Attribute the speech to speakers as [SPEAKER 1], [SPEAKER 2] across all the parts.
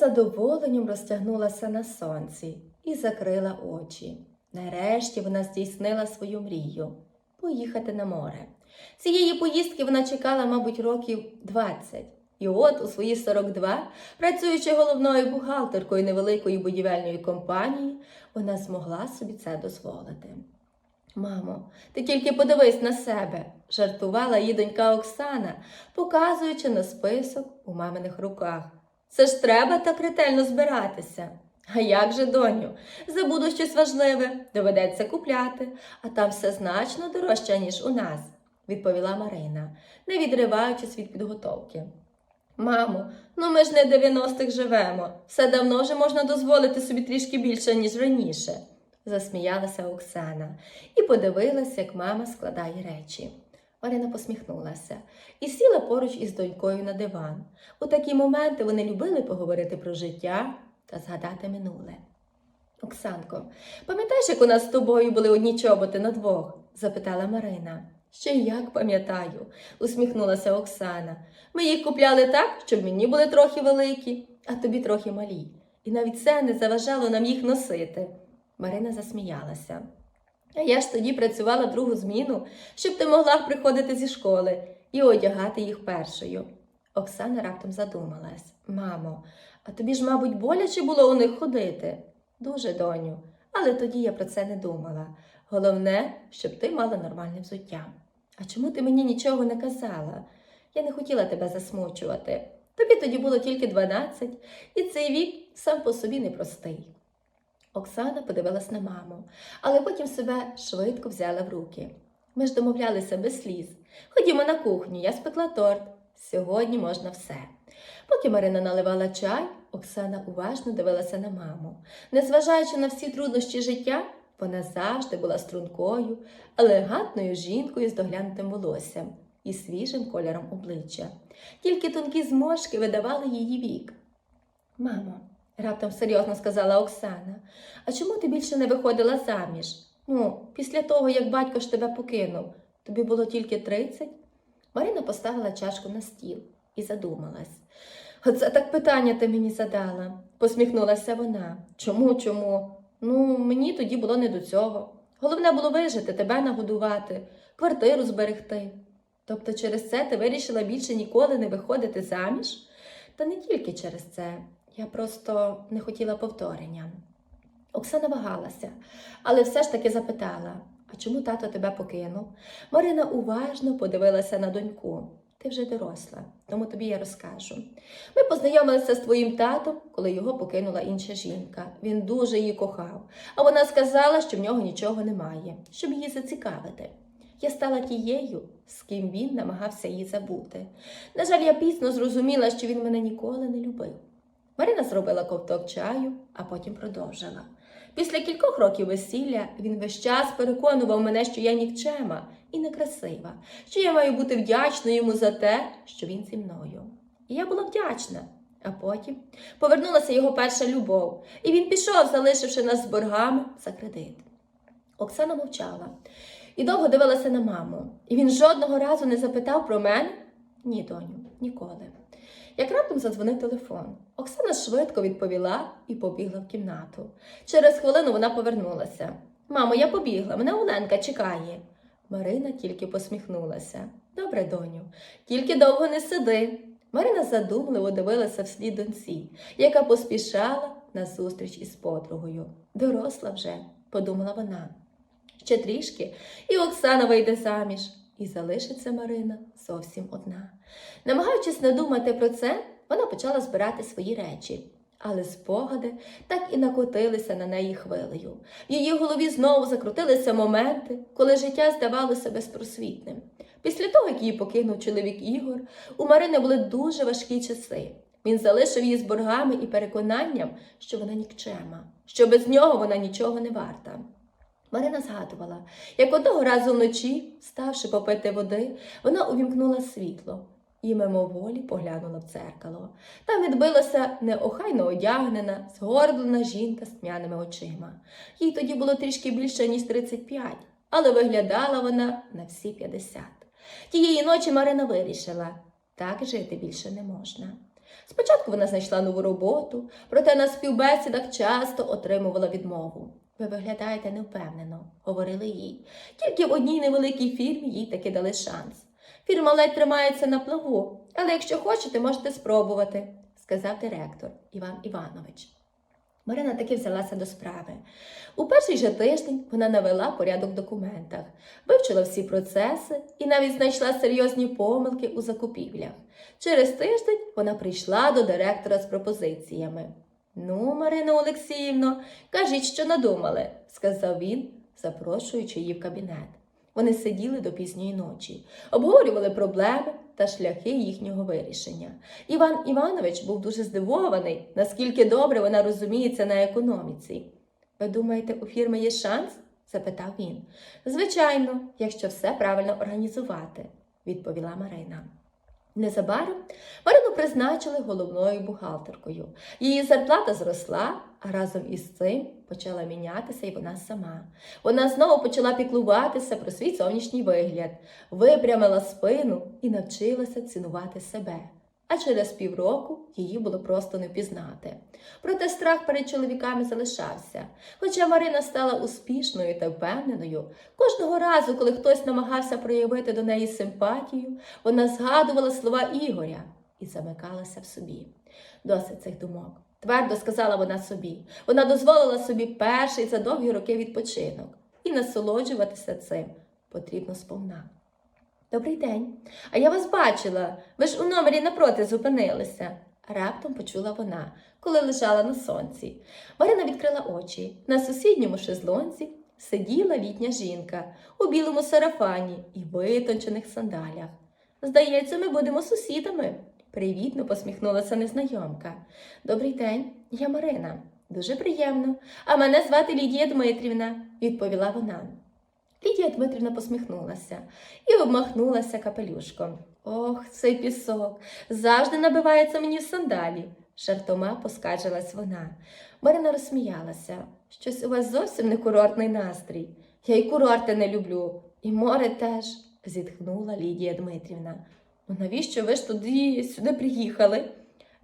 [SPEAKER 1] задоволенням розтягнулася на сонці і закрила очі. Нарешті вона здійснила свою мрію поїхати на море. Цієї поїздки вона чекала, мабуть, років 20. І от у свої 42, працюючи головною бухгалтеркою невеликої будівельної компанії, вона змогла собі це дозволити. Мамо, ти тільки подивись на себе, жартувала її донька Оксана, показуючи на список у маминих руках. Це ж треба так ретельно збиратися. А як же, доню? Забуду щось важливе, доведеться купляти, а там все значно дорожче, ніж у нас, відповіла Марина, не відриваючись від підготовки. Мамо, ну ми ж не в 90-х живемо. Все давно вже можна дозволити собі трішки більше, ніж раніше, засміялася Оксана і подивилася, як мама складає речі. Марина посміхнулася і сіла поруч із донькою на диван. У такі моменти вони любили поговорити про життя та згадати минуле. Оксанко, пам'ятаєш, як у нас з тобою були одні чоботи на двох? запитала Марина. Ще як пам'ятаю, усміхнулася Оксана. Ми їх купляли так, щоб мені були трохи великі, а тобі трохи малі. І навіть це не заважало нам їх носити. Марина засміялася. А я ж тоді працювала другу зміну, щоб ти могла приходити зі школи і одягати їх першою. Оксана раптом задумалась. Мамо, а тобі ж, мабуть, боляче було у них ходити? Дуже, доню, але тоді я про це не думала. Головне, щоб ти мала нормальне взуття. А чому ти мені нічого не казала? Я не хотіла тебе засмучувати. Тобі тоді було тільки 12, і цей вік сам по собі непростий. Оксана подивилась на маму, але потім себе швидко взяла в руки. Ми ж домовлялися без сліз. Ходімо на кухню, я спекла торт. Сьогодні можна все. Поки Марина наливала чай, Оксана уважно дивилася на маму. Незважаючи на всі труднощі життя, вона завжди була стрункою, елегантною жінкою з доглянутим волоссям і свіжим кольором обличчя. Тільки тонкі зморшки видавали її вік. Мамо, раптом серйозно сказала Оксана, а чому ти більше не виходила заміж? Ну, після того, як батько ж тебе покинув, тобі було тільки тридцять? Марина поставила чашку на стіл і задумалась. Оце так питання ти мені задала, посміхнулася вона. Чому, чому? Ну, мені тоді було не до цього. Головне було вижити, тебе нагодувати, квартиру зберегти. Тобто через це ти вирішила більше ніколи не виходити заміж? Та не тільки через це. Я просто не хотіла повторення. Оксана вагалася, але все ж таки запитала: а чому тато тебе покинув? Марина уважно подивилася на доньку. Ти вже доросла, тому тобі я розкажу. Ми познайомилися з твоїм татом, коли його покинула інша жінка. Він дуже її кохав, а вона сказала, що в нього нічого немає, щоб її зацікавити. Я стала тією, з ким він намагався її забути. На жаль, я пізно зрозуміла, що він мене ніколи не любив. Марина зробила ковток чаю, а потім продовжила. Після кількох років весілля він весь час переконував мене, що я нікчема і некрасива, що я маю бути вдячна йому за те, що він зі мною. І я була вдячна. А потім повернулася його перша любов, і він пішов, залишивши нас з боргами за кредит. Оксана мовчала і довго дивилася на маму. І він жодного разу не запитав про мене? Ні, доню, ніколи. Як раптом задзвонив телефон. Оксана швидко відповіла і побігла в кімнату. Через хвилину вона повернулася. Мамо, я побігла, мене Оленка чекає. Марина тільки посміхнулася. Добре, доню, тільки довго не сиди. Марина задумливо дивилася вслід доньці, яка поспішала на зустріч із подругою. Доросла вже, подумала вона. Ще трішки, і Оксана вийде заміж, і залишиться Марина зовсім одна. Намагаючись не думати про це, вона почала збирати свої речі. Але спогади так і накотилися на неї хвилею. В її голові знову закрутилися моменти, коли життя здавалося безпросвітним. Після того, як її покинув чоловік Ігор, у Марини були дуже важкі часи. Він залишив її з боргами і переконанням, що вона нікчема, що без нього вона нічого не варта. Марина згадувала, як одного разу вночі, ставши попити води, вона увімкнула світло і мимоволі поглянула в дзеркало. Там відбилася неохайно одягнена, згорблена жінка з тьмяними очима. Їй тоді було трішки більше, ніж 35, але виглядала вона на всі 50. Тієї ночі Марина вирішила, так жити більше не можна. Спочатку вона знайшла нову роботу, проте на співбесідах часто отримувала відмову. Ви виглядаєте невпевнено, говорили їй. Тільки в одній невеликій фірмі їй таки дали шанс. Фірма ледь тримається на плаву, але якщо хочете, можете спробувати, сказав директор Іван Іванович. Марина таки взялася до справи. У перший же тиждень вона навела порядок в документах, вивчила всі процеси і навіть знайшла серйозні помилки у закупівлях. Через тиждень вона прийшла до директора з пропозиціями. Ну, Марина Олексіївно, кажіть, що надумали, сказав він, запрошуючи її в кабінет. Вони сиділи до пізньої ночі, обговорювали проблеми та шляхи їхнього вирішення. Іван Іванович був дуже здивований, наскільки добре вона розуміється на економіці. Ви думаєте, у фірми є шанс? запитав він. Звичайно, якщо все правильно організувати, відповіла Марина. Незабаром Марину призначили головною бухгалтеркою. Її зарплата зросла, а разом із цим почала мінятися і вона сама. Вона знову почала піклуватися про свій зовнішній вигляд, випрямила спину і навчилася цінувати себе. А через півроку її було просто не впізнати. Проте страх перед чоловіками залишався. Хоча Марина стала успішною та впевненою, кожного разу, коли хтось намагався проявити до неї симпатію, вона згадувала слова Ігоря і замикалася в собі. Досить цих думок. Твердо сказала вона собі. Вона дозволила собі перший за довгі роки відпочинок і насолоджуватися цим потрібно сповна. Добрий день. А я вас бачила. Ви ж у номері напроти зупинилися. Раптом почула вона, коли лежала на сонці. Марина відкрила очі. На сусідньому шезлонці сиділа літня жінка у білому сарафані і витончених сандалях. Здається, ми будемо сусідами. Привітно посміхнулася незнайомка. Добрий день, я Марина. Дуже приємно. А мене звати Лідія Дмитрівна, відповіла вона. Лідія Дмитрівна посміхнулася і обмахнулася капелюшком. Ох, цей пісок завжди набивається мені в сандалі, жартома поскаржилась вона. Марина розсміялася. Щось у вас зовсім не курортний настрій. Я й курорти не люблю, і море теж, зітхнула Лідія Дмитрівна. Ну навіщо ви ж туди сюди приїхали?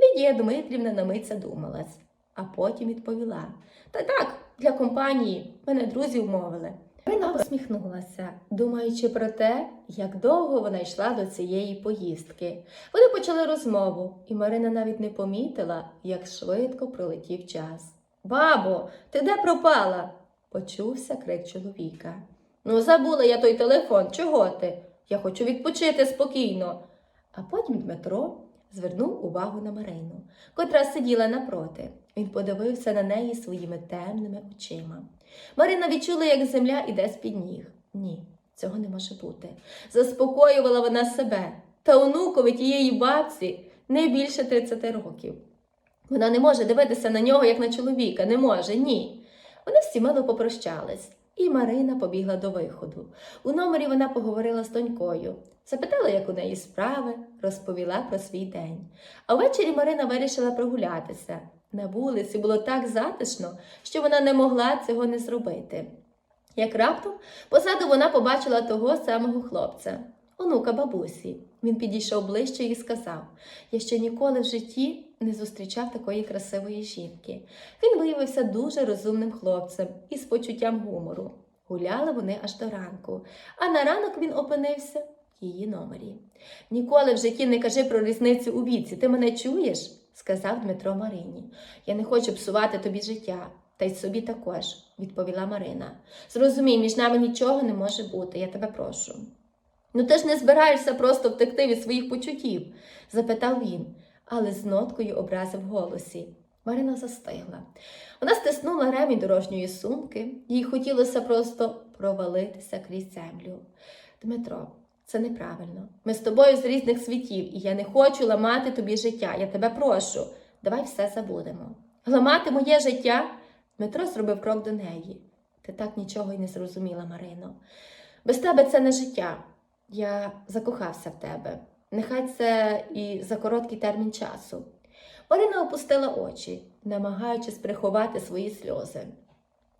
[SPEAKER 1] Лідія Дмитрівна на мить задумалась, а потім відповіла: Та так, для компанії мене друзі вмовили. Марина посміхнулася, думаючи про те, як довго вона йшла до цієї поїздки. Вони почали розмову, і Марина навіть не помітила, як швидко пролетів час. Бабо, ти де пропала? почувся крик чоловіка. Ну, забула я той телефон, чого ти? Я хочу відпочити спокійно. А потім Дмитро звернув увагу на Марину, котра сиділа напроти. Він подивився на неї своїми темними очима. Марина відчула, як земля іде з-під ніг. Ні, цього не може бути. Заспокоювала вона себе та онукові тієї бабці не більше 30 років. Вона не може дивитися на нього, як на чоловіка, не може, ні. Вони всі мило попрощались, і Марина побігла до виходу. У номері вона поговорила з донькою, запитала, як у неї справи, розповіла про свій день. А ввечері Марина вирішила прогулятися. На вулиці було так затишно, що вона не могла цього не зробити. Як раптом позаду вона побачила того самого хлопця, онука бабусі. Він підійшов ближче і сказав: Я ще ніколи в житті не зустрічав такої красивої жінки. Він виявився дуже розумним хлопцем і з почуттям гумору. Гуляли вони аж до ранку, а на ранок він опинився в її номері. Ніколи в житті не кажи про різницю у віці. Ти мене чуєш? Сказав Дмитро Марині. Я не хочу псувати тобі життя, та й собі також, відповіла Марина. Зрозумій, між нами нічого не може бути, я тебе прошу. Ну ти ж не збираєшся просто втекти від своїх почуттів? запитав він, але з ноткою образи в голосі. Марина застигла. Вона стиснула ремінь дорожньої сумки, їй хотілося просто провалитися крізь землю. Дмитро, це неправильно. Ми з тобою з різних світів, і я не хочу ламати тобі життя. Я тебе прошу. Давай все забудемо. Ламати моє життя? Дмитро зробив крок до неї. Ти так нічого й не зрозуміла, Марино. Без тебе це не життя. Я закохався в тебе. Нехай це і за короткий термін часу. Марина опустила очі, намагаючись приховати свої сльози.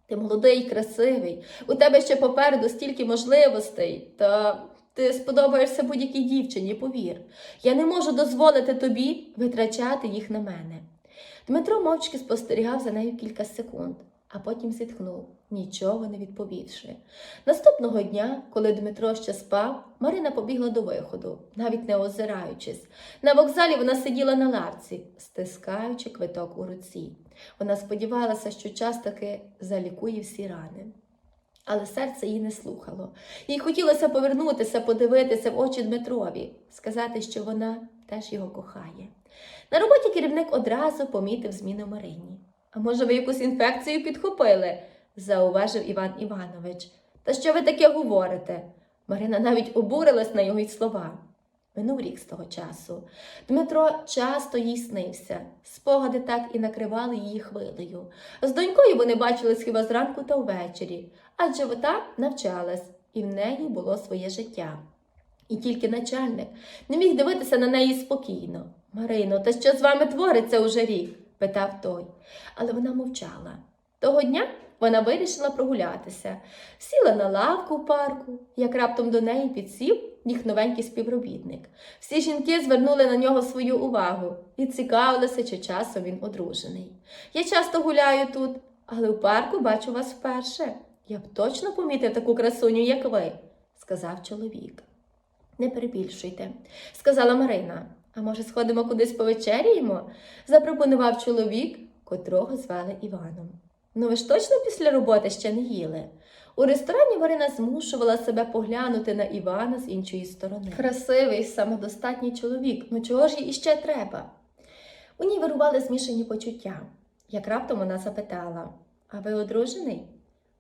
[SPEAKER 1] Ти молодий, красивий, у тебе ще попереду стільки можливостей, та Ти сподобаєшся будь-якій дівчині, повір. Я не можу дозволити тобі витрачати їх на мене. Дмитро мовчки спостерігав за нею кілька секунд, а потім зітхнув, нічого не відповівши. Наступного дня, коли Дмитро ще спав, Марина побігла до виходу, навіть не озираючись. На вокзалі вона сиділа на лавці, стискаючи квиток у руці. Вона сподівалася, що час таки залікує всі рани. Але серце її не слухало. Їй хотілося повернутися, подивитися в очі Дмитрові, сказати, що вона теж його кохає. На роботі керівник одразу помітив зміну Марині. А може, ви якусь інфекцію підхопили? зауважив Іван Іванович. Та що ви таке говорите? Марина навіть обурилась на його й слова. Минув рік з того часу. Дмитро часто їй снився. Спогади так і накривали її хвилею. З донькою вони бачились хіба зранку та ввечері, адже вона навчалась, і в неї було своє життя. І тільки начальник не міг дивитися на неї спокійно. Марино, та що з вами твориться уже рік? питав той. Але вона мовчала. Того дня вона вирішила прогулятися, сіла на лавку в парку, як раптом до неї підсів їх новенький співробітник. Всі жінки звернули на нього свою увагу і цікавилися, чи часом він одружений. Я часто гуляю тут, але в парку бачу вас вперше. Я б точно помітив таку красуню, як ви, сказав чоловік. Не перебільшуйте, сказала Марина. А може, сходимо кудись повечеряємо? запропонував чоловік, котрого звали Іваном. Ну ви ж точно після роботи ще не їли? У ресторані Марина змушувала себе поглянути на Івана з іншої сторони. Красивий, самодостатній чоловік, ну чого ж їй іще треба? У ній вирували змішані почуття. Як раптом вона запитала: А ви одружений?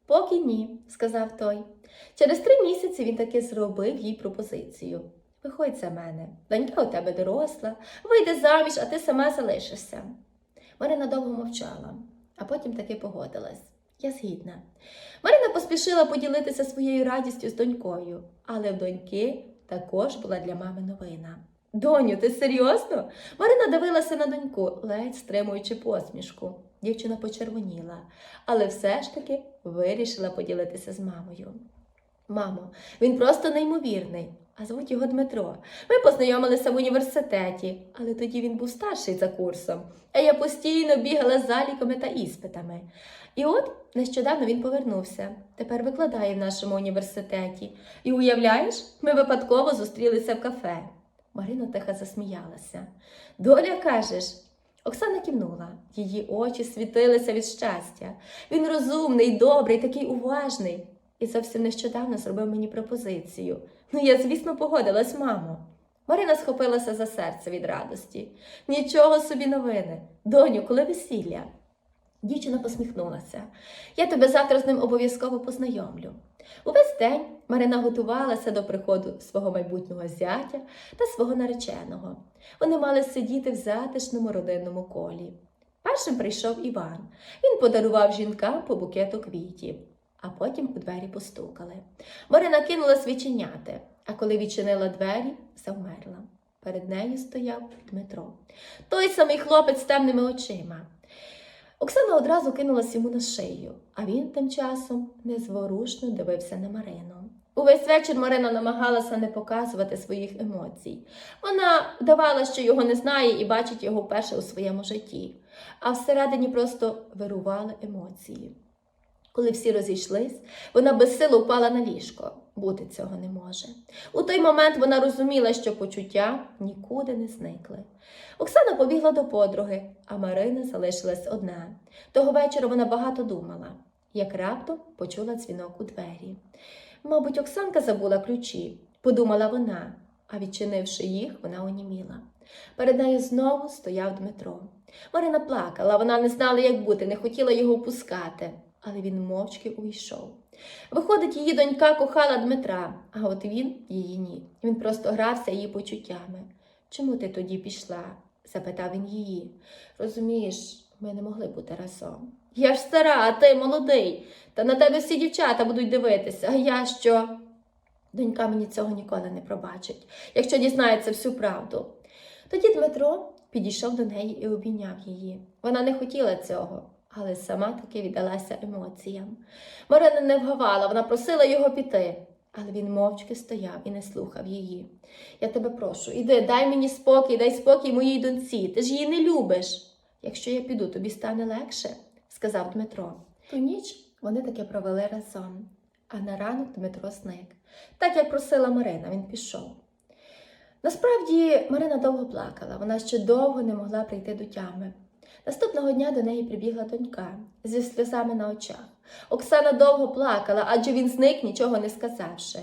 [SPEAKER 1] Поки ні, сказав той. Через три місяці він таки зробив їй пропозицію. Виходь за мене, донька у тебе доросла, вийде заміж, а ти сама залишишся. Марина довго мовчала, а потім таки погодилась. Я згідна. Марина поспішила поділитися своєю радістю з донькою, але в доньки також була для мами новина. Доню, ти серйозно? Марина дивилася на доньку, ледь стримуючи посмішку. Дівчина почервоніла, але все ж таки вирішила поділитися з мамою. Мамо, він просто неймовірний, а звуть його Дмитро. Ми познайомилися в університеті, але тоді він був старший за курсом, а я постійно бігала з заліками та іспитами. І от нещодавно він повернувся. Тепер викладає в нашому університеті. І уявляєш, ми випадково зустрілися в кафе. Марина тихо засміялася. Доля кажеш. Оксана кивнула, її очі світилися від щастя. Він розумний, добрий, такий уважний. І зовсім нещодавно зробив мені пропозицію. Ну, я, звісно, погодилась, мамо. Марина схопилася за серце від радості. Нічого собі новини. Доню, коли весілля? Дівчина посміхнулася. Я тебе завтра з ним обов'язково познайомлю. Увесь день Марина готувалася до приходу свого майбутнього зятя та свого нареченого. Вони мали сидіти в затишному родинному колі. Першим прийшов Іван. Він подарував жінкам по букету квітів, а потім у двері постукали. Марина кинула свіченяти, а коли відчинила двері, завмерла. Перед нею стояв Дмитро. Той самий хлопець з темними очима. Оксана одразу кинулась йому на шию, а він тим часом незворушно дивився на Марину. Увесь вечір Марина намагалася не показувати своїх емоцій. Вона давала, що його не знає і бачить його вперше у своєму житті, а всередині просто вирували емоції. Коли всі розійшлись, вона безсило впала на ліжко. Бути цього не може. У той момент вона розуміла, що почуття нікуди не зникли. Оксана побігла до подруги, а Марина залишилась одна. Того вечора вона багато думала, як раптом почула дзвінок у двері. Мабуть, Оксанка забула ключі, подумала вона, а відчинивши їх, вона оніміла. Перед нею знову стояв Дмитро. Марина плакала, вона не знала, як бути, не хотіла його впускати, але він мовчки увійшов. Виходить, її донька кохала Дмитра, а от він її ні. Він просто грався її почуттями. Чому ти тоді пішла? запитав він її. Розумієш, ми не могли бути разом. Я ж стара, а ти молодий, та на тебе всі дівчата будуть дивитися, а я що? Донька мені цього ніколи не пробачить, якщо дізнається всю правду. Тоді Дмитро підійшов до неї і обійняв її. Вона не хотіла цього, але сама таки віддалася емоціям. Марина не вгавала, вона просила його піти, Але він мовчки стояв і не слухав її. Я тебе прошу, іди, дай мені спокій, дай спокій моїй доньці. Ти ж її не любиш. Якщо я піду, тобі стане легше, сказав Дмитро. Ту ніч вони таки провели разом, а на ранок Дмитро зник. Так як просила Марина, він пішов. Насправді Марина довго плакала, вона ще довго не могла прийти до тями. Наступного дня до неї прибігла донька зі сльозами на очах. Оксана довго плакала, адже він зник, нічого не сказавши.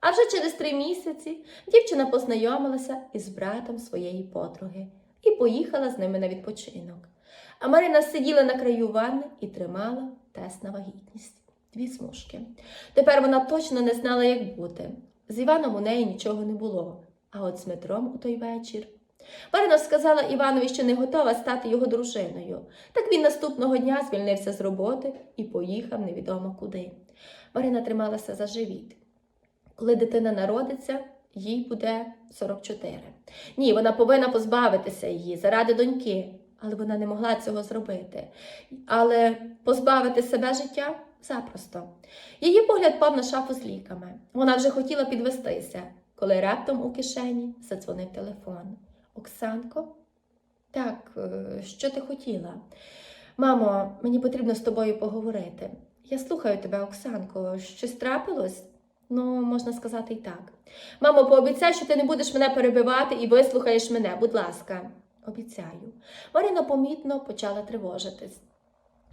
[SPEAKER 1] А вже через три місяці дівчина познайомилася із братом своєї подруги і поїхала з ними на відпочинок. А Марина сиділа на краю ванни і тримала тест на вагітність. Дві смужки. Тепер вона точно не знала, як бути. З Іваном у неї нічого не було, а от з Дмитром у той вечір. Марина сказала Іванові, що не готова стати його дружиною. Так він наступного дня звільнився з роботи і поїхав невідомо куди. Марина трималася за живіт. Коли дитина народиться, їй буде 44. Ні, вона повинна позбавитися її заради доньки, але вона не могла цього зробити. Але позбавити себе життя запросто. Її погляд пав на шафу з ліками. Вона вже хотіла підвестися, коли раптом у кишені задзвонив телефон. Оксанко? Так, е, що ти хотіла? Мамо, мені потрібно з тобою поговорити. Я слухаю тебе, Оксанко. Щось трапилось? Ну, можна сказати і так. Мамо, пообіцяй, що ти не будеш мене перебивати і вислухаєш мене, будь ласка. Обіцяю. Марина помітно почала тривожитись.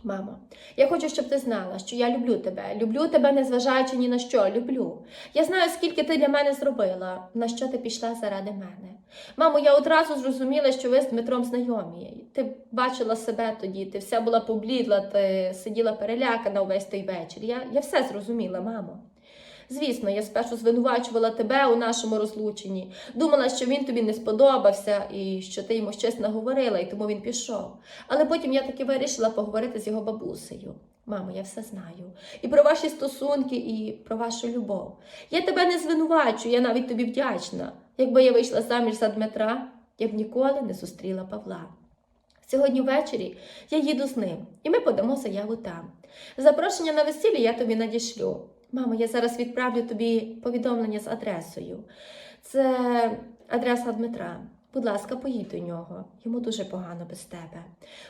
[SPEAKER 1] Мамо, я хочу, щоб ти знала, що я люблю тебе. Люблю тебе, незважаючи ні на що, люблю. Я знаю, скільки ти для мене зробила, на що ти пішла заради мене. Мамо, я одразу зрозуміла, що ви з Дмитром знайомі. Ти бачила себе тоді, ти вся була поблідла, ти сиділа перелякана увесь той вечір. Я, я все зрозуміла, мамо. Звісно, я спершу звинувачувала тебе у нашому розлученні. Думала, що він тобі не сподобався і що ти йому щось наговорила, і тому він пішов. Але потім я таки вирішила поговорити з його бабусею. Мамо, я все знаю. І про ваші стосунки, і про вашу любов. Я тебе не звинувачую, я навіть тобі вдячна. Якби я вийшла заміж за Дмитра, я б ніколи не зустріла Павла. Сьогодні ввечері я їду з ним, і ми подамо заяву там. Запрошення на весілля я тобі надішлю. Мамо, я зараз відправлю тобі повідомлення з адресою. Це адреса Дмитра. Будь ласка, поїдь до нього. Йому дуже погано без тебе.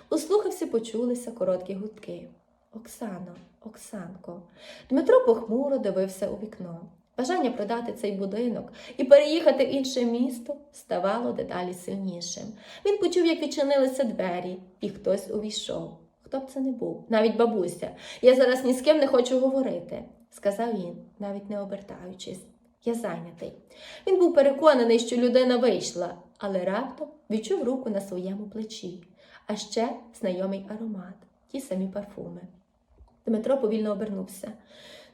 [SPEAKER 1] У слухавці почулися короткі гудки. Оксано, Оксанко. Дмитро похмуро дивився у вікно. Бажання продати цей будинок і переїхати в інше місто ставало дедалі сильнішим. Він почув, як відчинилися двері, і хтось увійшов. Хто б це не був, навіть бабуся. Я зараз ні з ким не хочу говорити, сказав він, навіть не обертаючись. Я зайнятий. Він був переконаний, що людина вийшла, але раптом відчув руку на своєму плечі, а ще знайомий аромат, ті самі парфуми. Дмитро повільно обернувся.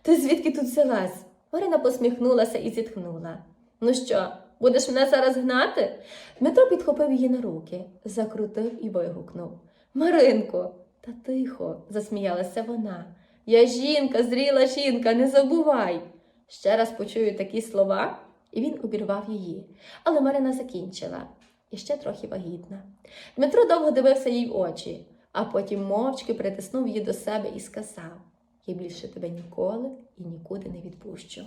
[SPEAKER 1] Ти звідки тут взялась? Марина посміхнулася і зітхнула. Ну що, будеш мене зараз гнати? Дмитро підхопив її на руки, закрутив і вигукнув. Маринко, та тихо, засміялася вона. Я жінка, зріла жінка, не забувай. Ще раз почую такі слова, і він обірвав її. Але Марина закінчила і ще трохи вагітна. Дмитро довго дивився їй в очі, а потім мовчки притиснув її до себе і сказав: Я більше тебе ніколи і нікуди не відпущу.